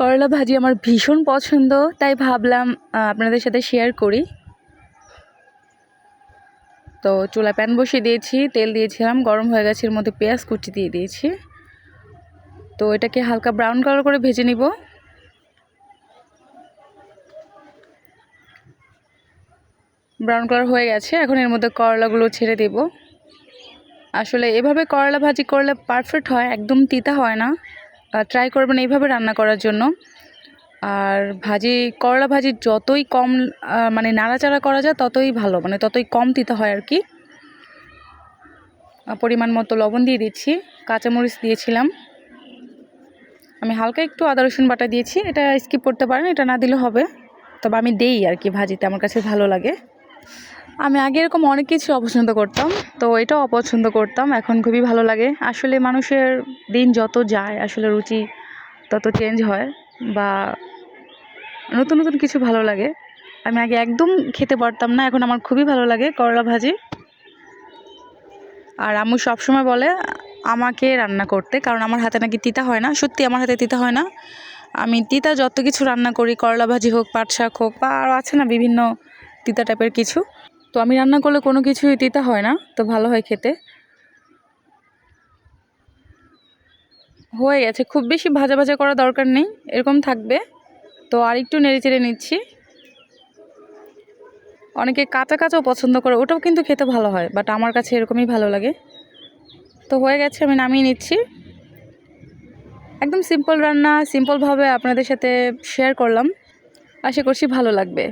করলা ভাজি আমার ভীষণ পছন্দ, তাই ভাবলাম আপনাদের সাথে শেয়ার করি। তো চুলা প্যান বসিয়ে দিয়েছি, তেল দিয়েছিলাম, গরম হয়ে গেছে, এর মধ্যে পেঁয়াজ কুচি দিয়ে দিয়েছি। তো এটাকে হালকা ব্রাউন কালার করে ভেজে নিব। ব্রাউন কালার হয়ে গেছে, এখন এর মধ্যে করলাগুলো ছেড়ে দেব। আসলে এভাবে করলা ভাজি করলে পারফেক্ট হয়, একদম তিতা হয় না। ট্রাই করবেন এইভাবে রান্না করার জন্য। আর ভাজি, করলা ভাজি যতই কম মানে নাড়াচাড়া করা যায় ততই ভালো মানে ততই কম দিতে হয় আর কি। পরিমাণ মতো লবণ দিয়ে দিচ্ছি, কাঁচামরিচ দিয়েছিলাম। আমি হালকা একটু আদা, রসুন বাটা দিয়েছি, এটা স্কিপ করতে পারেন, এটা না দিলে হবে। তবে আমি দেই আর কি ভাজিতে, আমার কাছে ভালো লাগে। আমি আগে এরকম অনেক কিছু অপছন্দ করতাম, তো এটাও অপছন্দ করতাম, এখন খুবই ভালো লাগে। আসলে মানুষের দিন যত যায়, আসলে রুচি তত চেঞ্জ হয় বা নতুন নতুন কিছু ভালো লাগে। আমি আগে একদম খেতে পারতাম না, এখন আমার খুবই ভালো লাগে করলা ভাজি। আর আম্মু সবসময় বলে, আমাকে রান্না করতে। কারণ আমার হাতে নাকি তিতা হয় না, সত্যি আমার হাতে তিতা হয় না। আমি তিতা যত কিছু রান্না করি, করলা ভাজি হোক পাট শাক হোক বা আরও আছে না বিভিন্ন তিতা টাইপের কিছু। তো আমি রান্না করলে কোনো কিছুই তিতা হয় না, তো ভালো হয় খেতে। হয়ে গেছে, খুব বেশি ভাজা ভাজা করা দরকার নেই, এরকম থাকবে। তো আর একটু নেড়ে চেড়ে নিচ্ছি। অনেকে কাঁচা কাঁচাও পছন্দ করে, ওটাও কিন্তু খেতে ভালো হয় বাট আমার কাছে এরকমই ভালো লাগে। তো হয়ে গেছে, আমি নামিয়ে নিচ্ছি। একদম সিম্পল রান্না সিম্পলভাবে আপনাদের সাথে শেয়ার করলাম। আশা করছি ভালো লাগবে।